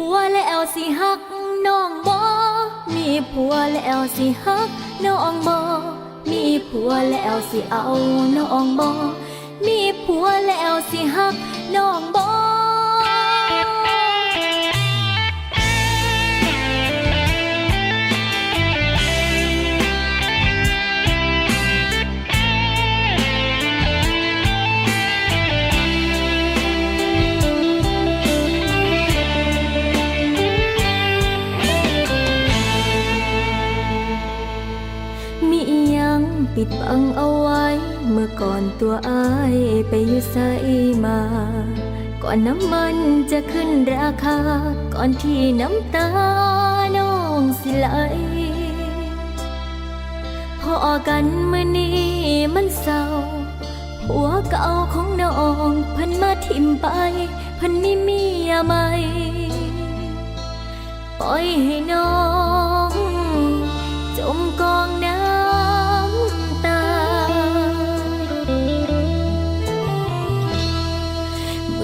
ผัวแล้วสิฮักน้องบ่ มีผัวแล้วสิฮักน้องบ่ มีผัวแล้วสิเอาน้องบ่ มีผัวแล้วสิฮักน้องบ่ ปิดบังเอาไว้ เมื่อก่อนตัวอายไปอยู่ไสมา ก่อนน้ำมันจะขึ้นราคา ก่อนที่น้ำตาน้องสิไหลพอกันเมื่อนี้มันเศร้าหัวเก่าของน้องพันมาทิมไปพันมีเมียใหม่ปล่อยให้น้อง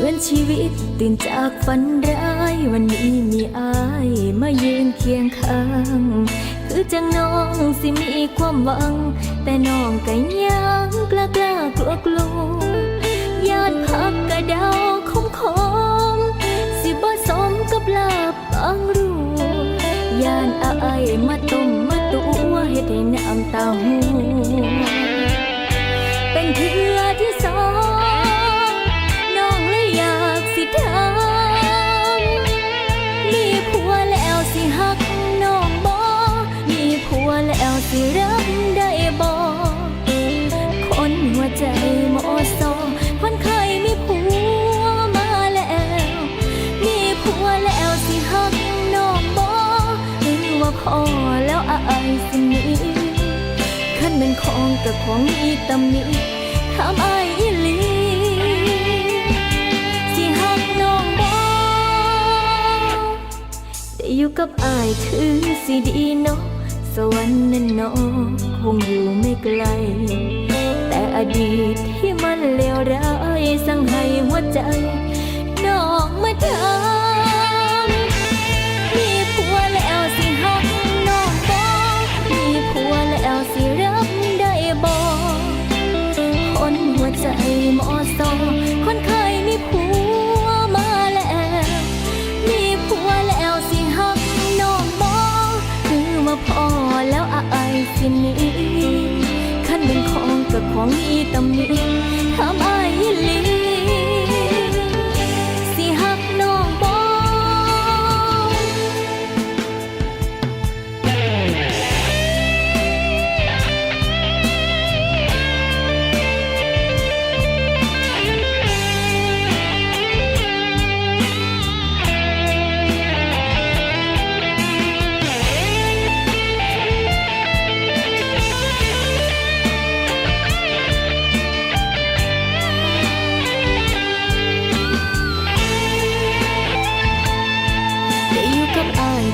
มือนชีวิตตื่นจากฝันร้ายวันนี้มีอายมายืนเคียงข้าง คือจังน้องสิมีความหวัง แต่น้องก็ยังกล้ากล้ากลัวกลัวยานพักกระเดาคมคมสิบ่สมกับลาบบางรูยานอายมาต้มมาตัวเฮ็ดให้น้ำตาหูเป็นเทือ สินีขันเป็นของกับของมีตำนี้ถามอายอีหลีสิหักน้องบ่ได้อยู่กับอายคือสิดีเนาะสวรรค์นั้นเนาะคงอยู่ไม่ไกล แต่อดีตที่ ของอีตำหนิถามอายลี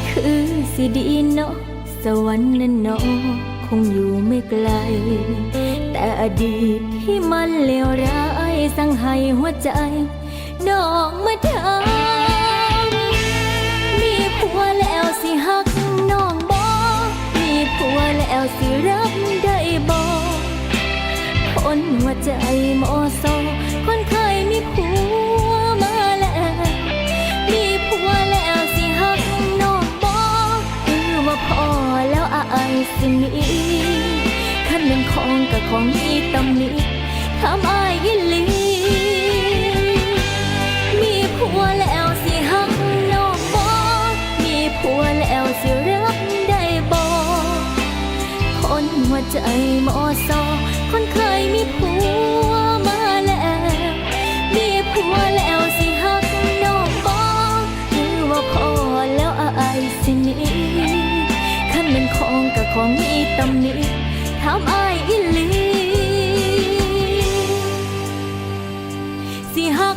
คือสิดีเนาะสวรรค์นั้นเนาะคงอยู่ไม่ไกล แต่อดีตที่มันเลวร้ายสั่งให้หัวใจน้องมาทำมีผัวแล้วสิฮักน้องบ่มีผัวแล้วสิรับได้บ่คนหัวใจหมอสอายสิหนีขันเป็นของกับของมีตำนี้ทำอายอิลีมีผัวแล้วสิฮักน้องบอมีผัวแล้วสิรักได้บอคนหัวใจหมอซอคนเคย ของมีตำนี้ทำอายอีลีสิหัก